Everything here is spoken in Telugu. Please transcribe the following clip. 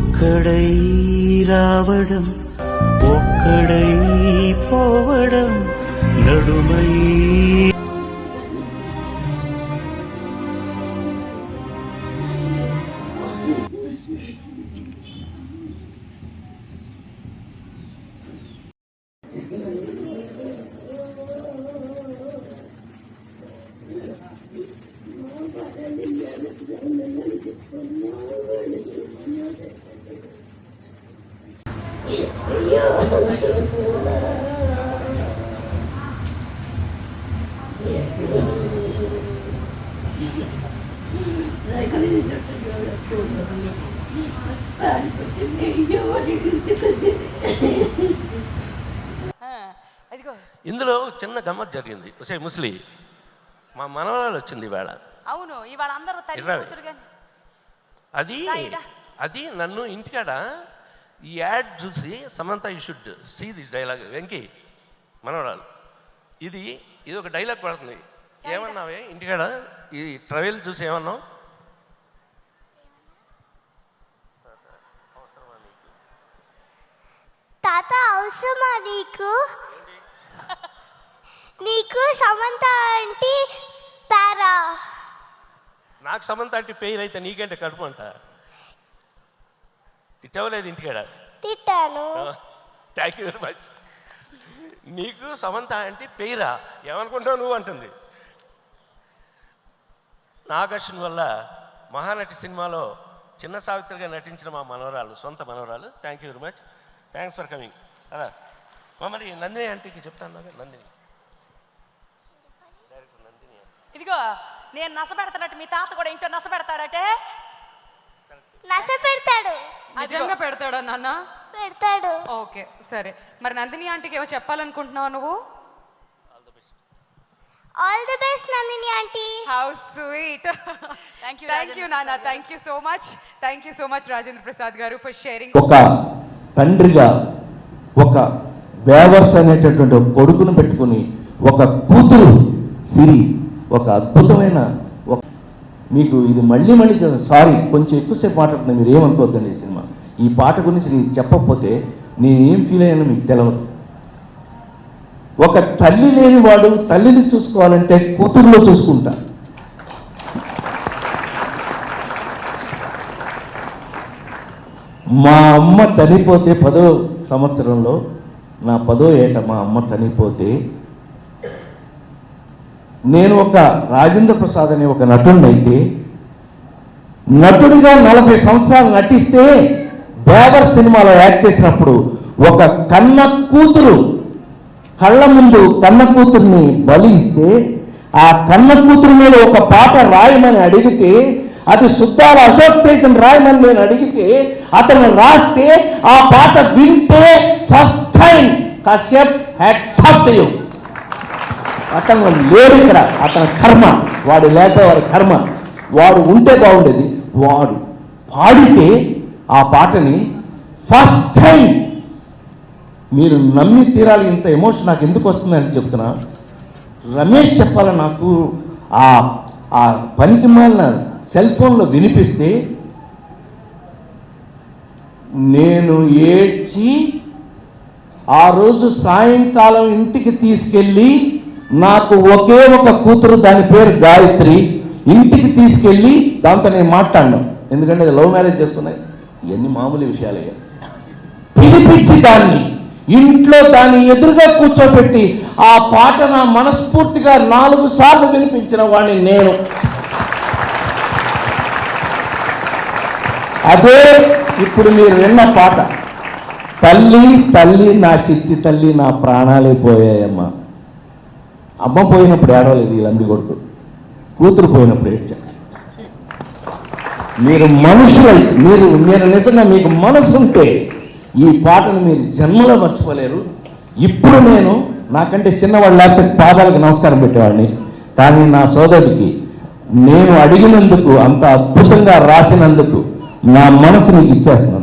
ഒക്കടയിലാവടം രാവണം പോവടം നടുമൈ ఇందులో చిన్న గమ్మత్ జరిగింది. ఒసే ముస్లి మా మనవరాలు వచ్చింది ఈవేళ. అవును ఇవాళ అందరూ తల్లి ఇర్రావి. కూతురు కానీ అది. అది నన్ను ఇంటికాడ ఈ యాడ్ చూసి Samantha you should see this dialogue Venky మనవరాలు ఇది ఇది ఒక డైలాగ్ పడుతుంది. ఏమన్నావే? ఇంటికాడ ఈ ట్రవెల్ చూసి ఏమన్నావు? తాత అవసరమా నీకు? నీకు సమంత అంటే పారా. నాకు సమంత అంటే పేరు అయితే నీకంటే కడుపు అంట తిట్టవలేదు ఇంటికాడ. తిట్టాను. థ్యాంక్ యూ వెరీ మచ్ నీకు సమంత అంటే పేరా? ఏమనుకుంటావు నువ్వు? అంటుంది. నాగార్జున వల్ల మహానటి సినిమాలో చిన్న సావిత్రిగా నటించిన మా మనవరాలు సొంత మనవరాలు. Thank you very much thanks for coming అలా. మా మరి నందిని ఆంటీకి చెప్తాను నాగా నందిని డైరెక్టర్ నందిని. ఇదిగో నేను నస పెడతానట్టు మీ తాత కూడా ఇంట్లో నస పెడతాడటే నస పెడతాడు నిజంగా పెడతాడా నాన్న? పెడతాడు. ఓకే సరే. మరి నందిని ఆంటీకి ఏమో చెప్పాలనుకుంటున్నావు నువ్వు? All the best Nandini aunty. How sweet thank you నాన్న. Thank you so much thank you so much Rajendra Prasad గారు ఫర్ షేరింగ్ ఒక తండ్రిగా ఒక వేవర్స్ అనేటటువంటి కొడుకును పెట్టుకుని ఒక కూతురు సిరి ఒక అద్భుతమైన ఒక మీకు ఇది మళ్ళీ మళ్ళీ సారీ కొంచెం ఎక్కువసేపు మాట్లాడుతున్నా మీరు ఏమనుకోవద్దండి ఈ సినిమా. ఈ పాట గురించి నేను చెప్పకపోతే నేను ఏం ఫీల్ అయ్యానో మీకు తెలియదు ఒక తల్లి లేని వాడు తల్లిని చూసుకోవాలంటే కూతురులో చూసుకుంటా. మా అమ్మ చనిపోతే పదో సంవత్సరంలో నా పదో ఏట మా అమ్మ చనిపోతే నేను ఒక రాజేంద్ర ప్రసాద్ అనే ఒక నటుడినైతే నటుడిగా నలభై సంవత్సరాలు నటిస్తే బేబర్ సినిమాలో యాక్ట్ చేసినప్పుడు ఒక కన్న కూతురు కళ్ళ ముందు కన్న కూతుర్ని బలి ఇస్తే ఆ కన్న కూతురు మీద ఒక పాట రాయమని అడిగితే అది శుద్ధాల అశోక్ తేజన్ రాయమని నేను అడిగితే అతను రాస్తే ఆ పాట వింటే first time Kashyap had soft you అతను లేడు ఇక్కడ. అతని కర్మ వాడు లేకపోతే వాడి కర్మ. వాడు ఉంటే బాగుండేది. వాడు పాడితే ఆ పాటని ఫస్ట్ టైం మీరు నమ్మి తీరాలి ఇంత ఎమోషన్ నాకు ఎందుకు వస్తుందని చెప్తున్నా. రమేష్ చెప్పాల నాకు ఆ ఆ పనికి మాలిన సెల్ ఫోన్లో వినిపిస్తే నేను ఏడ్చి ఆ రోజు సాయంకాలం ఇంటికి తీసుకెళ్ళి నాకు ఒకే ఒక కూతురు దాని పేరు గాయత్రి. ఇంటికి తీసుకెళ్ళి దాంతో నేను మాట్లాడినాను ఎందుకంటే లవ్ మ్యారేజ్ చేస్తున్నాయి. ఇవన్నీ మామూలు విషయాలయ్యా పిలిపించి దాన్ని ఇంట్లో దాన్ని ఎదురుగా కూర్చోబెట్టి ఆ పాట నా మనస్ఫూర్తిగా నాలుగు సార్లు వినిపించిన వాడిని నేను. అదే ఇప్పుడు మీరు విన్న పాట. తల్లి తల్లి నా చిత్తి తల్లి నా ప్రాణాలే పోయాయమ్మా. అమ్మ పోయినప్పుడు ఏడవలేదు వీళ్ళంది కొడుకు. కూతురు పోయినప్పుడు ఏడ్చా. మీరు మనుషులై మీరు మీరు నిజంగా మీకు మనసు ఉంటే ఈ పాటను మీరు జన్మలో మర్చిపోలేరు. ఇప్పుడు నేను నాకంటే చిన్నవాళ్ళు లేకపోతే పాదాలకు నమస్కారం పెట్టేవాడిని. కానీ నా సోదరుడికి నేను అడిగినందుకు అంత అద్భుతంగా రాసినందుకు నా మనసు నీకు ఇచ్చేస్తున్నాను